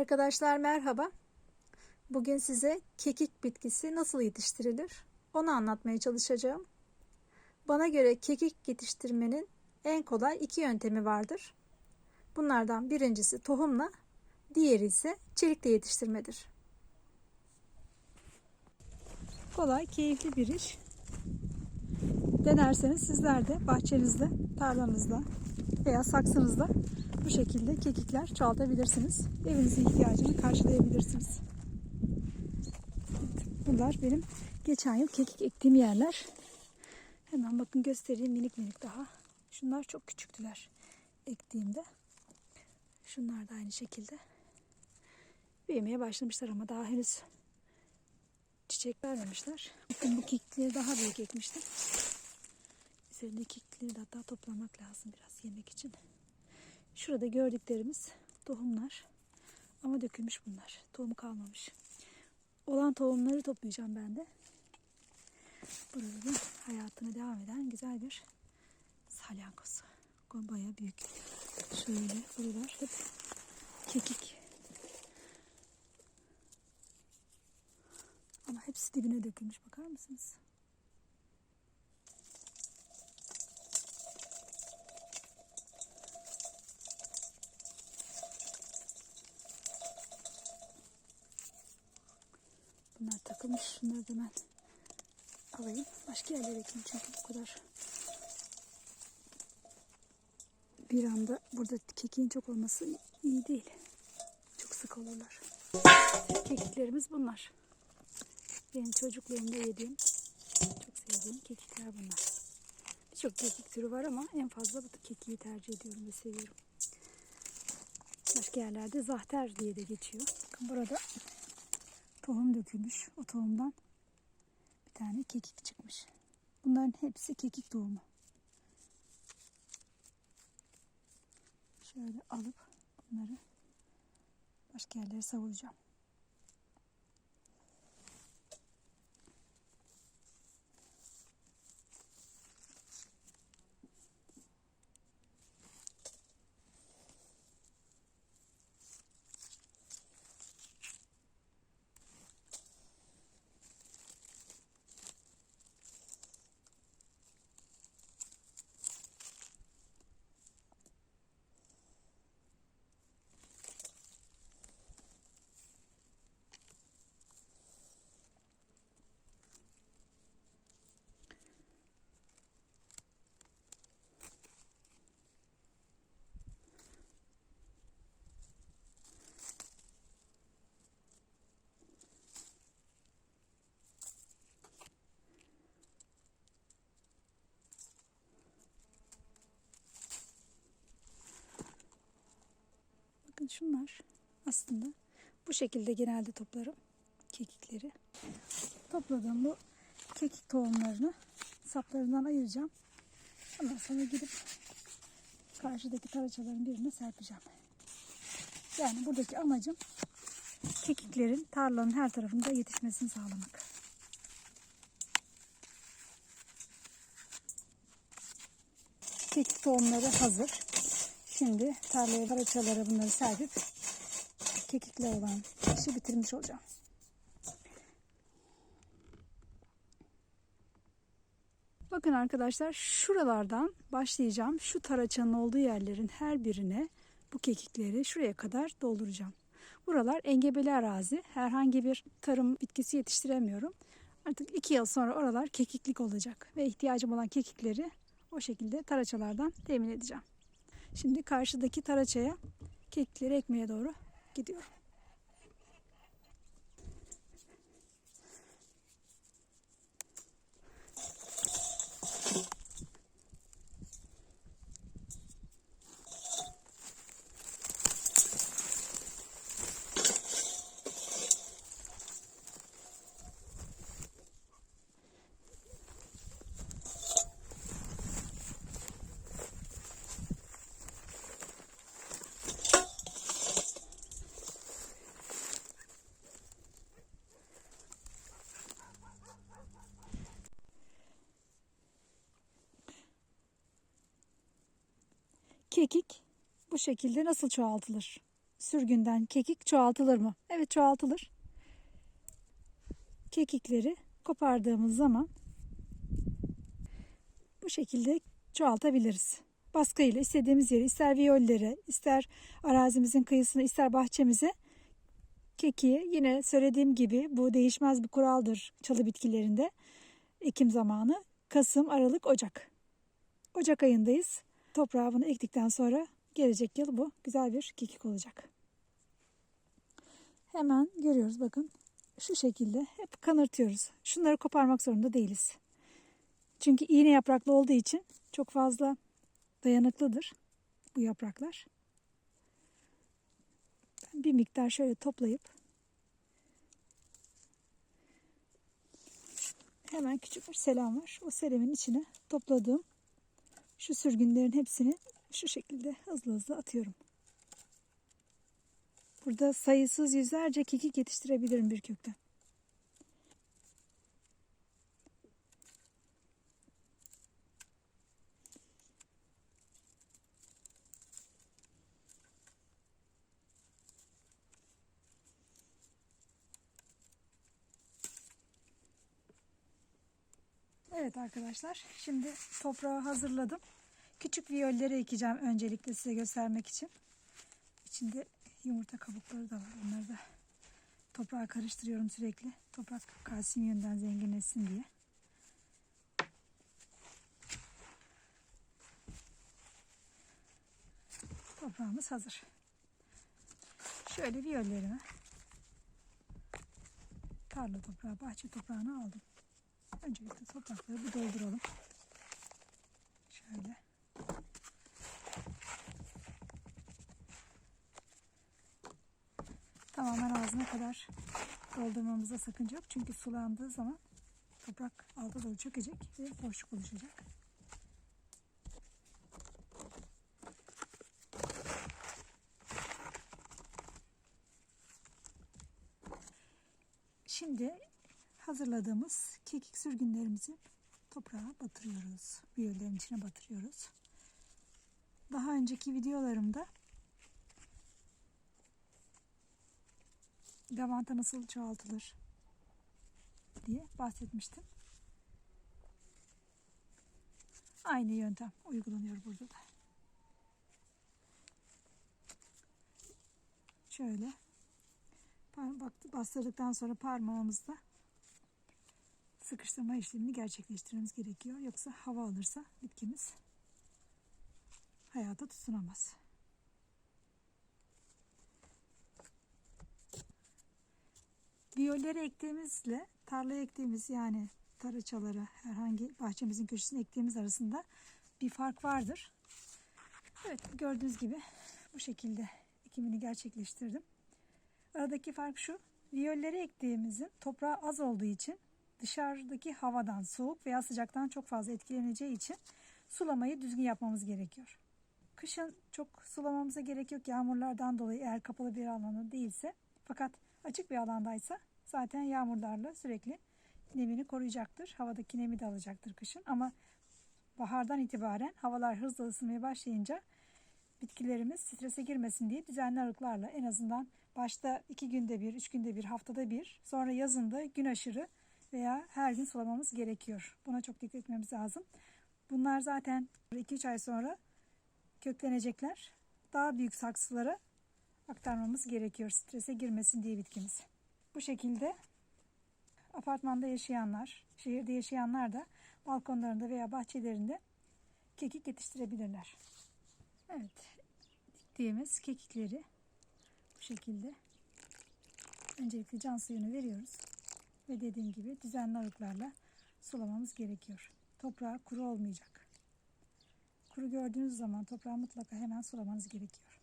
Arkadaşlar merhaba. Bugün size kekik bitkisi nasıl yetiştirilir onu anlatmaya çalışacağım. Bana göre kekik yetiştirmenin en kolay iki yöntemi vardır. Bunlardan birincisi tohumla, diğeri ise çelikle yetiştirmedir. Kolay, keyifli bir iş. Denerseniz sizler de bahçenizde, tarlanızda veya saksınızda bu şekilde kekikler çoğaltabilirsiniz. Evinizin ihtiyacını karşılayabilirsiniz. Bunlar benim geçen yıl kekik ektiğim yerler. Hemen bakın göstereyim minik minik daha. Şunlar çok küçüktüler ektiğimde. Şunlar da aynı şekilde. Büyümeye başlamışlar ama daha henüz çiçek vermemişler. Bakın bu kekikleri daha büyük ekmiştim. Üzerindeki kekikleri de hatta toplamak lazım biraz yemek için. Şurada gördüklerimiz tohumlar. Ama dökülmüş bunlar. Tohum kalmamış. Olan tohumları toplayacağım ben de. Burada da hayatına devam eden güzel bir salyangoz. Bayağı büyük. Şöyle buralar hep kekik. Ama hepsi dibine dökülmüş. Bakar mısınız? Bunlar takılmış. Şunları da ben alayım. Başka yerlere ekeyim çünkü bu kadar bir anda burada kekiğin çok olması iyi değil. Çok sık olurlar. Kekiklerimiz bunlar. Benim çocukluğumda yediğim, çok sevdiğim kekikler bunlar. Birçok kekik türü var ama en fazla bu kekiği tercih ediyorum ve seviyorum. Başka yerlerde zahter diye de geçiyor. Burada tohum dökülmüş. O tohumdan bir tane kekik çıkmış. Bunların hepsi kekik tohumu. Şöyle alıp bunları başka yerlere savuracağım. Şunlar aslında bu şekilde genelde toplarım kekikleri. Topladığım bu kekik tohumlarını saplarından ayıracağım. Ondan sonra gidip karşıdaki taraçaların birine serpeceğim. Yani buradaki amacım kekiklerin tarlanın her tarafında yetişmesini sağlamak. Kekik tohumları hazır. Şimdi tarlaya taraçalara bunları serpip kekikler olan işi bitirmiş olacağım. Bakın arkadaşlar şuralardan başlayacağım. Şu taraçanın olduğu yerlerin her birine bu kekikleri şuraya kadar dolduracağım. Buralar engebeli arazi. Herhangi bir tarım bitkisi yetiştiremiyorum. Artık iki yıl sonra oralar kekiklik olacak. Ve ihtiyacım olan kekikleri o şekilde taraçalardan temin edeceğim. Şimdi karşıdaki taraçaya kekikleri ekmeye doğru gidiyorum. Kekik bu şekilde nasıl çoğaltılır? sürgünden kekik çoğaltılır mı? Evet çoğaltılır. Kekikleri kopardığımız zaman bu şekilde çoğaltabiliriz. Baskıyla istediğimiz yere ister viyollere, ister arazimizin kıyısına, ister bahçemize kekiği yine söylediğim gibi bu değişmez bir kuraldır çalı bitkilerinde. Ekim zamanı Kasım, Aralık, Ocak. Ocak ayındayız. Toprağa bunu ektikten sonra gelecek yıl bu güzel bir kekik olacak. Hemen görüyoruz bakın şu şekilde hep kanırtıyoruz. Şunları koparmak zorunda değiliz. Çünkü iğne yapraklı olduğu için çok fazla dayanıklıdır bu yapraklar. Bir miktar şöyle toplayıp hemen küçük bir selam var. O selemin içine topladığım şu sürgünlerin hepsini şu şekilde hızlı hızlı atıyorum. Burada sayısız yüzlerce kekik yetiştirebilirim bir kökten. Evet arkadaşlar şimdi toprağı hazırladım. Küçük viyolleri ekeceğim öncelikle size göstermek için. İçinde yumurta kabukları da var. Onları da toprağa karıştırıyorum sürekli. Toprak kalsiyum yönden zenginleşsin diye. Toprağımız hazır. Şöyle viyollerimi tarla toprağı, bahçe toprağını aldım. Öncelikle toprakları bir dolduralım. Şöyle. Tamamen ağzına kadar doldurmamıza sakınca yok. Çünkü sulandığı zaman toprak alta doğru çökecek ve boşluk oluşacak. Şimdi hazırladığımız kekik sürgünlerimizi toprağa batırıyoruz. Viyollerin içine batırıyoruz. Daha önceki videolarımda lavanta nasıl çoğaltılır diye bahsetmiştim. Aynı yöntem uygulanıyor burada da. Şöyle bastırdıktan sonra parmağımızla sıkıştırma işlemini gerçekleştirmemiz gerekiyor. Yoksa hava alırsa bitkimiz hayata tutunamaz. Viyolleri ektiğimizle tarlaya ektiğimiz yani taraçaları herhangi bahçemizin köşesine ektiğimiz arasında bir fark vardır. Evet gördüğünüz gibi bu şekilde ekimini gerçekleştirdim. Aradaki fark şu. Viyolleri ektiğimizin toprağı az olduğu için dışarıdaki havadan soğuk veya sıcaktan çok fazla etkileneceği için sulamayı düzgün yapmamız gerekiyor. Kışın çok sulamamıza gerek yok yağmurlardan dolayı eğer kapalı bir alanda değilse. Fakat açık bir alandaysa zaten yağmurlarla sürekli nemini koruyacaktır. Havadaki nemi de alacaktır kışın ama bahardan itibaren havalar hızla ısınmaya başlayınca bitkilerimiz strese girmesin diye düzenli aralıklarla en azından başta iki günde bir, üç günde bir, haftada bir, sonra yazında gün aşırı veya her gün sulamamız gerekiyor. Buna çok dikkat etmemiz lazım. Bunlar zaten 2-3 ay sonra köklenecekler. Daha büyük saksılara aktarmamız gerekiyor strese girmesin diye bitkimiz. Bu şekilde apartmanda yaşayanlar, şehirde yaşayanlar da balkonlarında veya bahçelerinde kekik yetiştirebilirler. Evet, diktiğimiz kekikleri bu şekilde öncelikle can suyunu veriyoruz. Ve dediğim gibi düzenli aralıklarla sulamamız gerekiyor. Toprağı kuru olmayacak. Kuru gördüğünüz zaman toprağı mutlaka hemen sulamanız gerekiyor.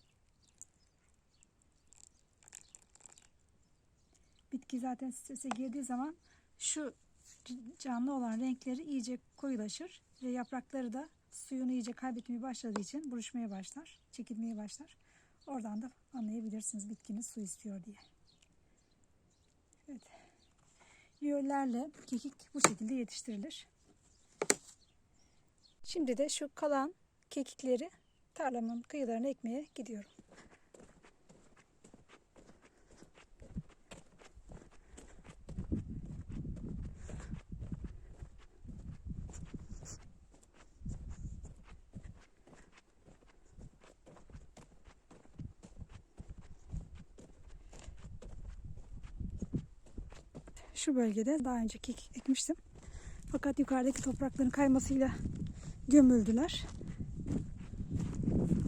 Bitki zaten strese girdiği zaman şu canlı olan renkleri iyice koyulaşır ve yaprakları da suyunu iyice kaybetmeye başladığı için buruşmaya başlar, çekilmeye başlar. Oradan da anlayabilirsiniz bitkiniz su istiyor diye. Evet. Viyollerle kekik bu şekilde yetiştirilir. Şimdi de şu kalan kekikleri tarlamın kıyılarına ekmeye gidiyorum. Şu bölgede daha önce kekik ekmiştim. Fakat yukarıdaki toprakların kaymasıyla gömüldüler.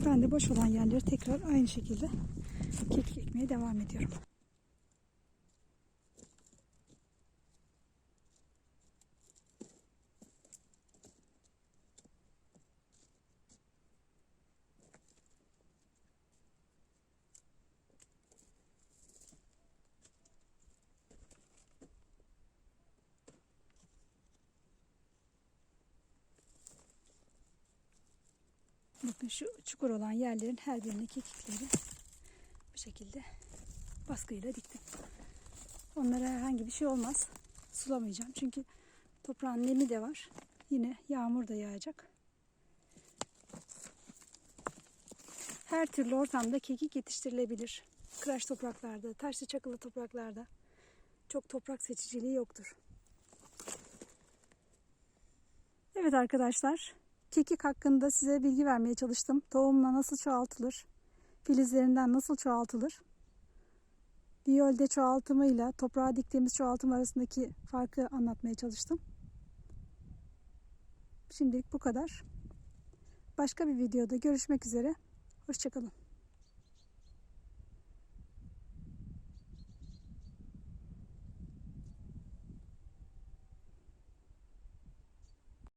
Ben de boş olan yerleri tekrar aynı şekilde kekik ekmeye devam ediyorum. Bakın şu çukur olan yerlerin her birine kekikleri bu şekilde baskıyla diktim. Onlara herhangi bir şey olmaz. Sulamayacağım çünkü toprağın nemi de var. Yine yağmur da yağacak. Her türlü ortamda kekik yetiştirilebilir. Kıraç topraklarda, taşlı çakılı topraklarda çok toprak seçiciliği yoktur. Evet arkadaşlar, kekik hakkında size bilgi vermeye çalıştım. Tohumla nasıl çoğaltılır? Filizlerinden nasıl çoğaltılır? Biyolde çoğaltımıyla toprağa diktiğimiz çoğaltım arasındaki farkı anlatmaya çalıştım. Şimdilik bu kadar. Başka bir videoda görüşmek üzere. Hoşçakalın.